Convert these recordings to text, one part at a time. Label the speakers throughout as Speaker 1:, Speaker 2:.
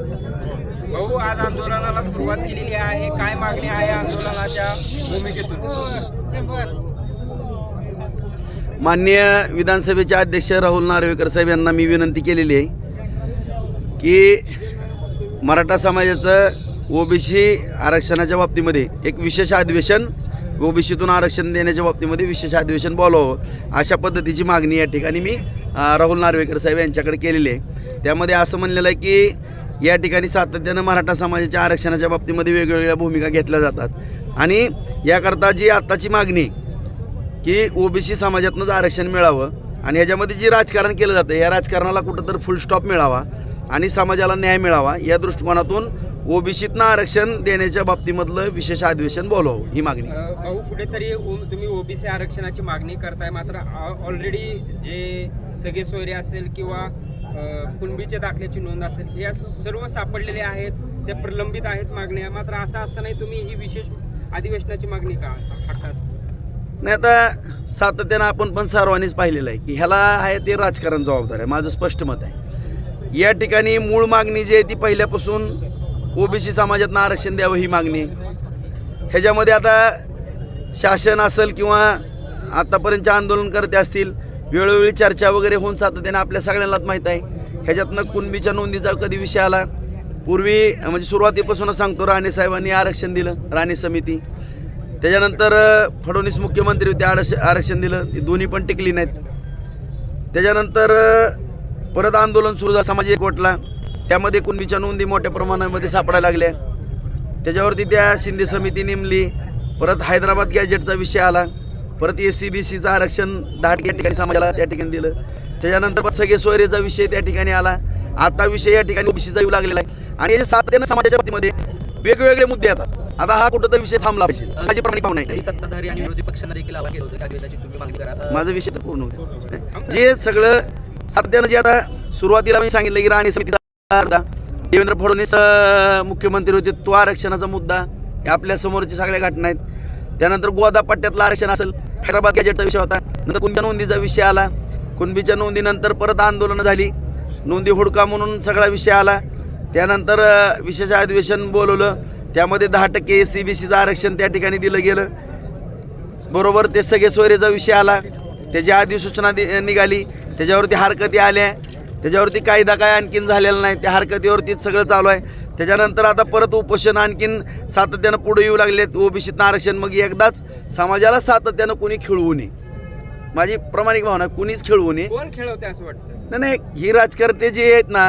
Speaker 1: भाऊ आज आंदोलनाला सुरुवात केलेली आहे. काय मागणी आहे आंदोलनाच्या भूमिकेतून?
Speaker 2: माननीय विधानसभेचे अध्यक्ष राहुल नार्वेकर साहेब यांना मी विनंती केलेली आहे की मराठा समाजाचं ओबीसी आरक्षणाच्या बाबतीमध्ये एक विशेष अधिवेशन ओबीसीतून आरक्षण देण्याच्या बाबतीमध्ये विशेष अधिवेशन बोलावं अशा पद्धतीची मागणी या ठिकाणी मी राहुल नार्वेकर साहेब यांच्याकडे केलेली आहे. त्यामध्ये असं म्हणलेलं आहे की या ठिकाणी सातत्यानं मराठा समाजाच्या आरक्षणाच्या बाबतीमध्ये वेगवेगळ्या भूमिका घेतल्या जातात. आणि याकरता जी आत्ताची मागणी की ओबीसी समाजातनंच आरक्षण मिळावं आणि ह्याच्यामध्ये जे राजकारण केलं जातं या राजकारणाला कुठंतरी फुल स्टॉप मिळावा आणि समाजाला न्याय मिळावा या दृष्टिकोनातून ओबीसीतनं आरक्षण देण्याच्या बाबतीमधलं विशेष अधिवेशन बोलवावं ही मागणी.
Speaker 1: भाऊ कुठेतरी ओ- तुम्ही ओबीसी आरक्षणाची मागणी करताय मात्र ऑलरेडी जे सगळे सोयरे असेल किंवा कुणबीच्या दाखल्याची नोंद असेल या सर्व सापडलेले आहेत ते प्रलंबित आहेत मागण्या. मात्र असं असतानाही तुम्ही ही विशेष अधिवेशनाची मागणी का?
Speaker 2: नाही आता सातत्यानं आपण पण सर्वांनीच पाहिलेलं आहे की ह्याला आहे ते राजकारण जबाबदार आहे माझं स्पष्ट मत आहे. या ठिकाणी मूळ मागणी जी आहे ती पहिल्यापासून ओबीसी समाजातनं आरक्षण द्यावं ही मागणी. ह्याच्यामध्ये आता शासन असेल किंवा आत्तापर्यंतचे आंदोलनकर्ते असतील वेळोवेळी चर्चा वगैरे होऊन सातत्याने आपल्या सगळ्यांनाच माहीत आहे. ह्याच्यातनं कुणबीच्या नोंदीचा कधी विषय आला? पूर्वी म्हणजे सुरुवातीपासूनच सांगतो राणे साहेबांनी आरक्षण दिलं राणे समिती. त्याच्यानंतर फडणवीस मुख्यमंत्री होते आरक्ष आरक्षण दिलं ती दोन्ही पण टिकली नाहीत. त्याच्यानंतर परत आंदोलन सुरू झालं सामाजिक एकवटला. त्यामध्ये कुणबीच्या नोंदी मोठ्या प्रमाणामध्ये सापडायला लागल्या. त्याच्यावरती त्या शिंदे समिती नेमली. परत हैदराबाद गॅजेटचा विषय आला. परत ए सी बी सीचं आरक्षण दहा या ठिकाणी समाजाला त्या ठिकाणी दिलं. त्याच्यानंतर परत सगळे सोयरेचा विषय त्या ठिकाणी आला. आता विषय या ठिकाणी ओबीसीचा येऊ लागलेला आहे. आणि हे सातत्यानं समाजाच्या बाबतीमध्ये वेगवेगळे मुद्दे येतात. आता हा कुठंतरी विषय थांबला पाहिजे. माझी
Speaker 3: काही सत्ताधारी आणि विरोधी पक्षांना देखील होतं मागणी करा.
Speaker 2: माझा विषय तर पूर्ण होतो जे सगळं सध्यानं जे आता सुरुवातीला मी सांगितलं की राणी समितीचा मुद्दा देवेंद्र फडणवीस मुख्यमंत्री होते तो आरक्षणाचा मुद्दा. हे आपल्या समोरच्या सगळ्या घटना आहेत. त्यानंतर गोदा पट्ट्यातलं आरक्षण असेल. हैदराबाद गॅजेटचा विषय होता. नंतर कुणबीच्या नोंदीचा विषय आला? कुणबीच्या नोंदीनंतर परत आंदोलनं झाली. नोंदी हुडका म्हणून सगळा विषय आला. त्यानंतर विशेष अधिवेशन बोलवलं. त्यामध्ये दहा टक्के ए सी बी सीचं आरक्षण त्या ठिकाणी दिलं गेलं. बरोबर ते सगळे सोयरेचा विषय आला. त्याची अधिसूचना दि- निघाली. त्याच्यावरती हरकती आल्या. त्याच्यावरती कायदा काय आणखीन झालेला नाही? त्या हरकतीवरती सगळं चालू आहे. त्याच्यानंतर आता परत उपोषण आणखीन सातत्यानं पुढे येऊ लागलेत. ओबीसीतनं आरक्षण मग एकदाच समाजाला सातत्यानं कोणी खेळवू नये. माझी प्रामाणिक भावना कुणीच खेळवू नये.
Speaker 1: कोण खेळवते असं वाटतं
Speaker 2: नाही नाही ही राजकारते जे आहेत ना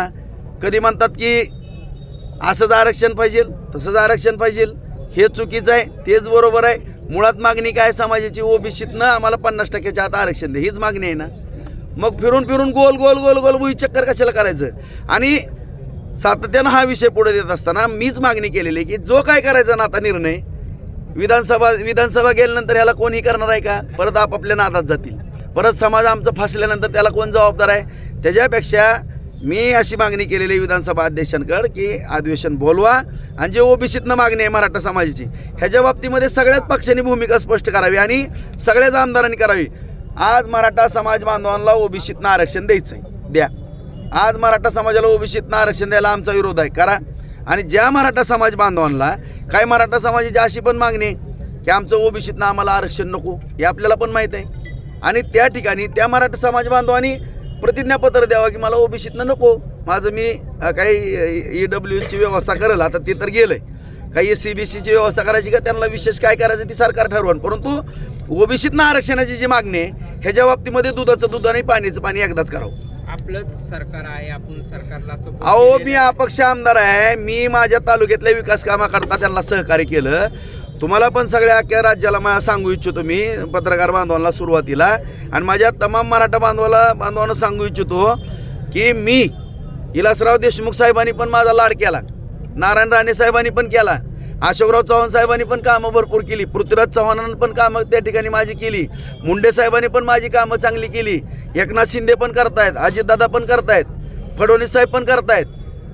Speaker 2: कधी म्हणतात की असंच आरक्षण पाहिजे तसंच आरक्षण पाहिजे हे चुकीचं आहे तेच बरोबर आहे. मुळात मागणी काय समाजाची? ओबीसीतनं आम्हाला पन्नास टक्क्याच्या आत आरक्षण दे. हीच मागणी आहे ना. मग फिरून फिरून गोल गोल गोल गोल बुई चक्कर कशाला करायचं? आणि सातत्यानं हा विषय पुढे देत असताना मीच मागणी केलेली आहे की जो काय करायचा ना आता निर्णय विधानसभा विधानसभा गेल्यानंतर ह्याला कोणी करणार आहे का? परत आपापल्या नादात जातील. परत समाज आमचं फासल्यानंतर त्याला कोण जबाबदार आहे? त्याच्यापेक्षा मी अशी मागणी केलेली आहे विधानसभा अध्यक्षांकडे की अधिवेशन बोलवा आणि जे ओबीसीतनं मागणी आहे मराठा समाजाची ह्याच्या बाबतीमध्ये सगळ्याच पक्षांनी भूमिका स्पष्ट करावी आणि सगळ्याच आमदारांनी करावी. आज मराठा समाज बांधवांना ओबीसीतनं आरक्षण द्यायचं आहे द्या. आज मराठा समाजाला ओबीसीतनं आरक्षण द्यायला आमचा विरोध आहे. करा. आणि ज्या मराठा समाज बांधवांना काय मराठा समाजाची अशी पण मागणी आहे की आमचं ओबीसीतनं आम्हाला आरक्षण नको. हे आपल्याला पण माहीत आहे. आणि त्या ठिकाणी त्या मराठा समाज बांधवांनी प्रतिज्ञापत्र द्यावं की मला ओबीसीतनं नको. माझं मी काही ई डब्ल्यू एसची व्यवस्था करेल. आता ते तर गेलं आहे काही सी बी सीची व्यवस्था करायची का? त्यांना विशेष काय करायचं ती सरकार ठरवण परंतु ओबीसीतनं आरक्षणाची जी मागणी आहे ह्याच्या बाबतीमध्ये दुधाचं दूध आणि पाणीचं पाणी एकदाच करावं.
Speaker 1: आपलंच सरकार आहे आपण सरकारला support
Speaker 2: अहो
Speaker 1: केलेला
Speaker 2: मी
Speaker 1: आहे.
Speaker 2: अपक्ष आमदार आहे. मी माझ्या तालुक्यातल्या विकास कामाकरता त्यांना सहकार्य केलं. तुम्हाला पण सगळ्या अख्ख्या राज्याला मला सांगू इच्छितो मी पत्रकार बांधवांना सुरुवातीला. आणि माझ्या तमाम मराठा बांधवाला बांधवांना सांगू इच्छितो की मी विलासराव देशमुख साहेबांनी पण माझा लाड केला. नारायण राणे साहेबांनी पण केला. अशोकराव चव्हाण साहेबांनी पण कामं भरपूर केली. पृथ्वीराज चव्हाणांनी पण कामं त्या ठिकाणी माझी केली. मुंडे साहेबांनी पण माझी कामं चांगली केली. एकनाथ शिंदे पण करतायत अजितदादा पण करतायत फडणवीस साहेब पण करतायत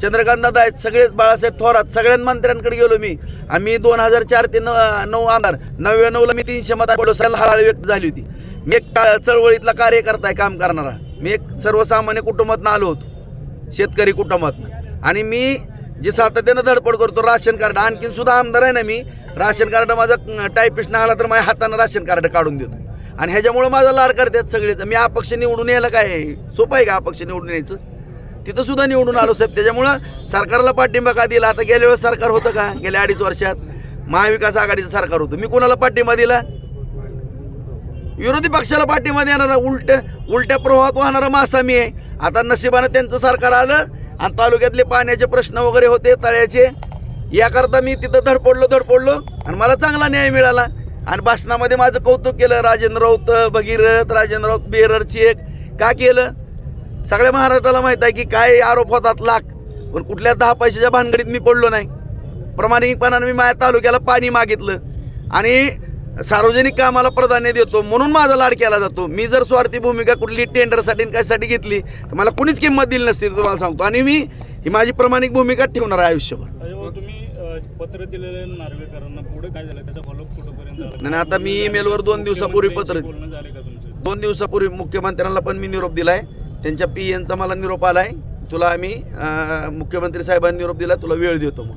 Speaker 2: चंद्रकांत दादा आहेत सगळेच बाळासाहेब थोरात सगळ्या मंत्र्यांकडे गेलो मी. आम्ही दोन हजार चार ते नऊ नऊ आमदार नव्याण्णवला मी तीनशे मत पडलो हळहळ व्यक्त झाली होती. मी एक चळवळीतला कार्यकर्ता आहे काम करणारा. मी एक सर्वसामान्य कुटुंबातनं आलो होतो शेतकरी कुटुंबातनं. आणि मी जे सातत्यानं धडपड करतो राशन कार्ड आणखीन सुद्धा आमदार आहे ना मी राशन कार्ड माझं टायपिस्ट नाही आला तर माझ्या हातानं राशन कार्ड काढून देतो. आणि ह्याच्यामुळं माझा लाड करतात सगळे. तर मी अपक्ष निवडून यायला काय आहे? सोपं आहे का अपक्ष निवडून यायचं? तिथं सुद्धा निवडून आलो साहेब. त्याच्यामुळं सरकारला पाठिंबा का दिला? आता गेल्या वेळेस सरकार होतं का? गेल्या अडीच वर्षात महाविकास आघाडीचं सरकार होतं. मी कोणाला पाठिंबा दिला? विरोधी पक्षाला पाठिंबा देणारा उलट उलट्या प्रवाहात वाहणारा मासा मी आहे. आता नशिबानं त्यांचं सरकार आलं आणि तालुक्यातले पाण्याचे प्रश्न वगैरे होते तळ्याचे. याकरता मी तिथं धडपडलो धडपडलो आणि मला चांगला न्याय मिळाला. आणि भाषणामध्ये माझं कौतुक केलं. राजेंद्र राऊत भगीरथ राजेंद्र राऊत बेररची एक. का केलं? सगळ्या महाराष्ट्राला माहीत आहे की काय आरोप होतात लाख. पण कुठल्या दहा पैशाच्या भानगडीत मी पडलो नाही. प्रामाणिकपणानं मी माझ्या तालुक्याला पाणी मागितलं. आणि सार्वजनिक कामाला प्राधान्य देतो म्हणून माझा लाड केला जातो. मी जर स्वार्थी भूमिका कुठली टेंडरसाठी कशासाठी घेतली तर मला कुणीच किंमत दिली नसती तुम्हाला सांगतो. आणि मी ही माझी प्रामाणिक भूमिका ठेवणार आहे आयुष्यभर.
Speaker 4: तुम्ही पत्र दिलेलं नार्वेकरांना पुढे काय झालं? त्याचा फॉलोअप कुठं?
Speaker 2: नाही, आता मी ईमेलवर दोन दिवसापूर्वी पत्र- दोन दिवसापूर्वी मुख्यमंत्र्यांना पण मी निरोप दिलाय. त्यांच्या पी एनचा मला निरोप आलाय. तुला आम्ही मुख्यमंत्री साहेबांनी निरोप दिला तुला वेळ देतो मग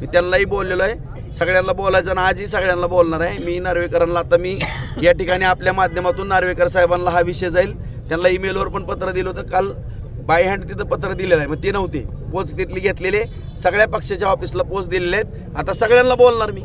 Speaker 2: मी त्यांनाही बोललेलो आहे. सगळ्यांना बोलायचं आणि आजही सगळ्यांना बोलणार आहे. मी नार्वेकरांना आता मी या ठिकाणी आपल्या माध्यमातून नार्वेकर साहेबांना हा विषय जाईल. त्यांना ईमेलवर पण पत्र दिलं होतं. काल बाय हँड तिथं पत्र दिलेलं आहे. मग ते नव्हते. पोच तिथली घेतलेले. सगळ्या पक्षाच्या ऑफिसला पोच दिलेले आहेत. आता सगळ्यांना बोलणार मी.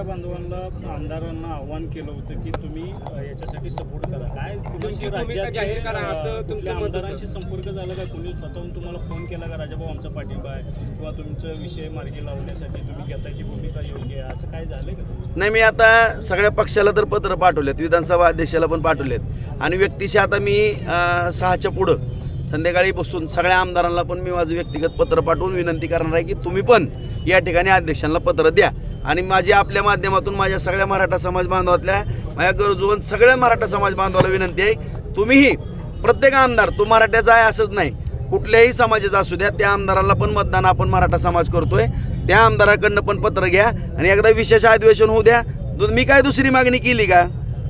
Speaker 4: तुम्ही मराठा बांधवांना आमदारांना आव्हान केलं होतं की तुम्ही याच्यासाठी सपोर्ट करा. काय
Speaker 1: तुमची
Speaker 4: राज्यातले,
Speaker 1: जाहीर करा, असं तुमचं
Speaker 4: कुठल्या
Speaker 1: मत होतं.
Speaker 4: आमदारांशी संपर्क झाला का? कुणी स्वतःहून तुम्हाला फोन केला का? राजाभाऊ आमचा पाठिंबा आहे. किंवा तुमचा विषय मार्गी लावण्यासाठी तुम्ही घेताची भूमिका योग्य आहे? असं काय झालं का?
Speaker 2: नाही मी आता सगळ्या पक्षाला तर पत्र पाठवलेत. विधानसभा अध्यक्षाला पण पाठवलेत. आणि व्यक्तिशी आता मी सहाच्या पुढं संध्याकाळी बसून सगळ्या आमदारांना पण मी माझं व्यक्तिगत पत्र पाठवून विनंती करणार आहे की तुम्ही पण या ठिकाणी अध्यक्षांना पत्र द्या. आणि माझी आपल्या माध्यमातून माझ्या सगळ्या मराठा समाज बांधवातल्या माझ्या गरजूवन सगळ्या मराठा समाज बांधवाला विनंती आहे तुम्हीही प्रत्येक आमदार तो मराठ्याचा आहे असंच नाही कुठल्याही समाजाचा असू द्या त्या आमदाराला पण मतदान आपण मराठा समाज करतोय त्या आमदाराकडनं पण पत्र घ्या आणि एकदा विशेष अधिवेशन होऊ द्या. मी काय दुसरी मागणी केली का?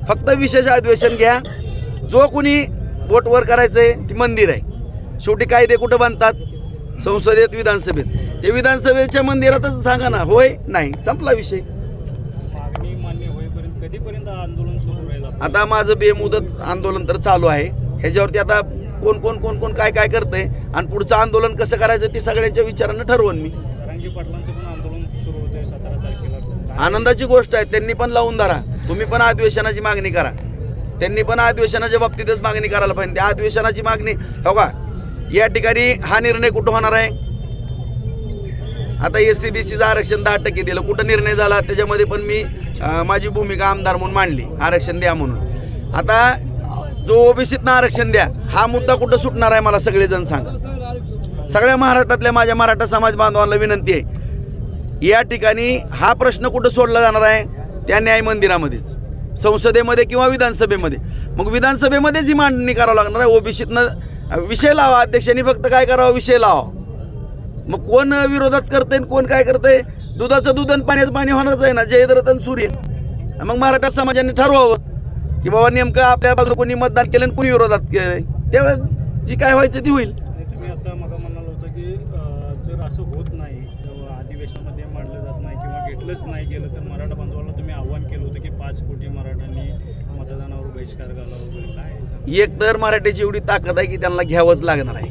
Speaker 2: फक्त विशेष अधिवेशन घ्या. जो कोणी बोटवर आहे ती मंदिर आहे. शेवटी कायदे कुठं बांधतात? संसदेत विधानसभेत. ते विधानसभेच्या मंदिरातच सांगा ना होय नाही संपला विषय? आता माझं बेमुदत आंदोलन तर चालू आहे. ह्याच्यावरती आता कोण कोण कोण कोण काय काय करतंय आणि पुढचं आंदोलन कसं करायचं ते सगळ्यांच्या विचारानं ठरवून मी. आनंदाची गोष्ट आहे त्यांनी पण लावून धरा. तुम्ही पण अधिवेशनाची मागणी करा. त्यांनी पण अधिवेशनाच्या बाबतीतच मागणी करायला पाहिजे. त्या अधिवेशनाची मागणी हो का? या ठिकाणी हा निर्णय कुठं होणार आहे? आता एस सी बी सीचं आरक्षण दहा टक्के दिलं. कुठं निर्णय झाला? त्याच्यामध्ये पण मी माझी भूमिका आमदार म्हणून मांडली. आरक्षण द्या म्हणून. आता जो ओबीसीतनं आरक्षण द्या हा मुद्दा कुठं सुटणार आहे मला सगळेजण सांगा. सगळ्या महाराष्ट्रातल्या माझ्या मराठा समाज बांधवांना विनंती आहे. या ठिकाणी हा प्रश्न कुठं सोडला जाणार आहे? त्या न्याय मंदिरामध्येच. संसदेमध्ये किंवा विधानसभेमध्ये. मग विधानसभेमध्येच ही मांडणी करावं लागणार आहे. ओबीसीतनं विषय लावा. अध्यक्षांनी फक्त काय करावं? विषय लावा. मग कोण विरोधात करतंय आणि कोण काय करतंय? दुधाचं दूध आणि पाण्याचं पाणी होणारच आहे ना. जयद्रथ आणि सूर्य. मग मराठा समाजाने ठरवावं की बाबा नेमकं आपल्या बाजूला कोणी मतदान केलं आणि कोणी विरोधात केलं त्यावेळेस जी काय व्हायचं ती होईल.
Speaker 4: असं होत नाही किंवा अधिवेशनामध्ये मांडलं जात नाही किंवा घेतलंच नाही गेलं तर मराठा बांधवाला तुम्ही आव्हान केलं होतं की पाच कोटी मराठ्यांनी मतदानावर बहिष्कार घाला वगैरे. काय आहे? सांगा?
Speaker 2: एक तर मराठीची एवढी ताकद आहे की त्यांना घ्यावंच लागणार आहे.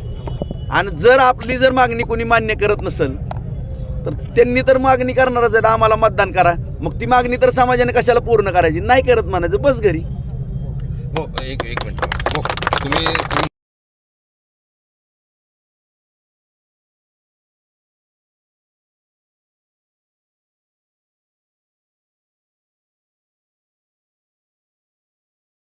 Speaker 2: आणि जर आपली जर मागणी कोणी मान्य करत नसेल तर त्यांनी तर मागणी करणारच आहे आम्हाला मतदान करा. मग ती मागणी तर समाजाने कशाला पूर्ण करायची? नाही करत म्हणायचं. बस घरी.
Speaker 5: हो एक एक मिनिट. हो तुम्ही तुम्ही